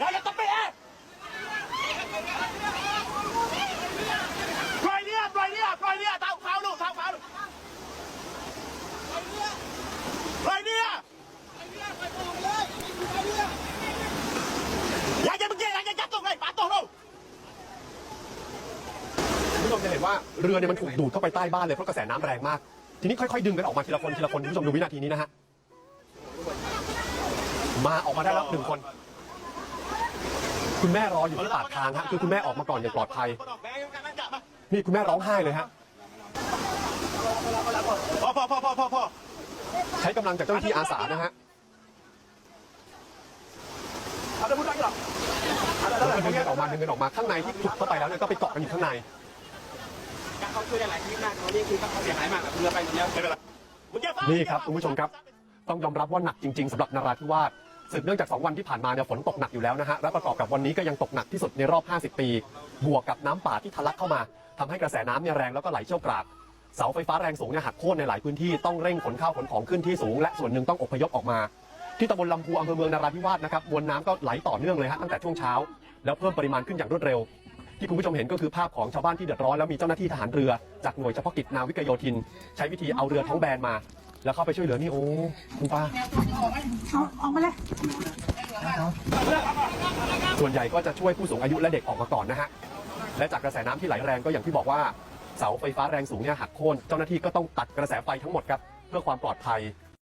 ยังจะคุณผู้ชมจะเห็นว่าเรือเนี่ยมันถูกดูดเข้าไปใต้บ้านเลยเพราะกระแสน้ำแรงมาก ทีนี้ค่อยๆ ดึงกันออกมาทีละคนทีละคนคุณผู้ชมดูวินาทีนี้นะฮะมาออกมาได้แล้วหนึ่งคน คุณแม่รออยู่ที่ปากทางฮะคือคุณแม่ออกมาก่อนอย่างปลอดภัย นี่คุณแม่ร้องไห้เลยฮะพอพอพอพอพอพอใช้กำลังจากเจ้าหน้าที่อาสานะฮะ ada budak gelap แล้วก็ดึงกันออกมาดึงกันออกมาข้างในที่ขุดเข้าไปแล้วเนี่ยก็ไปเกาะกันอยู่ข้างในเขาช่วยได้หลายชีวิตมากตอนนี้คือเขาเสียหายมากกับเรือไปคนเดียวไม่เป็นไรมึงแก้ฟ้านี่ครับคุณผู้ชมครับ ต้องยอมรับว่าหนักจริง ๆสำหรับนราธิวาส สืบเนื่องจาก 2 วันที่ผ่านมาเนี่ยฝนตกหนักอยู่แล้วนะฮะและประกอบกับวันนี้ก็ยังตกหนักที่สุดในรอบ 50 ปี บวกกับน้ำป่าที่ทะลักเข้ามาทำให้กระแสน้ำเนี่ยแรงแล้วก็ไหลเชี่ยวกรากเสาไฟฟ้าแรงสูงเนี่ยหักโค่นในหลายพื้นที่ต้องเร่งขนข้าวขนของขึ้นที่สูง และส่วนหนึ่งต้องอพยพออกมา ที่ตำบลลำพูอำเภอเมืองนราธิวาสนะครับมวลน้ำก็ไหลต่อเนื่องเลยฮะตั้งแต่ช่วงเช้า แล้วเพิ่มปริมาณขึ้นอย่างรวดเร็วที่คุณผู้ชมเห็นก็คือภาพของชาวบ้านที่เดือดร้อนแล้วมีเจ้าหน้าที่ทหารเรือจากหน่วยเฉพาะกิจนาวิกโยธิน ใช้วิธีเอาเรือท้องแบนมา แล้วเข้าไปช่วยเหลือนี่โอ้คุณป้าเอาออกมาเลยส่วนใหญ่ก็จะช่วยผู้สูงอายุและเด็กออกมาก่อนนะฮะและจากกระแสน้ำที่ไหลแรงก็อย่างที่บอกว่าเสาไฟฟ้าแรงสูงเนี่ยหักโค่นเจ้าหน้าที่ก็ต้องตัดกระแสไฟทั้งหมดครับเพื่อความปลอดภัย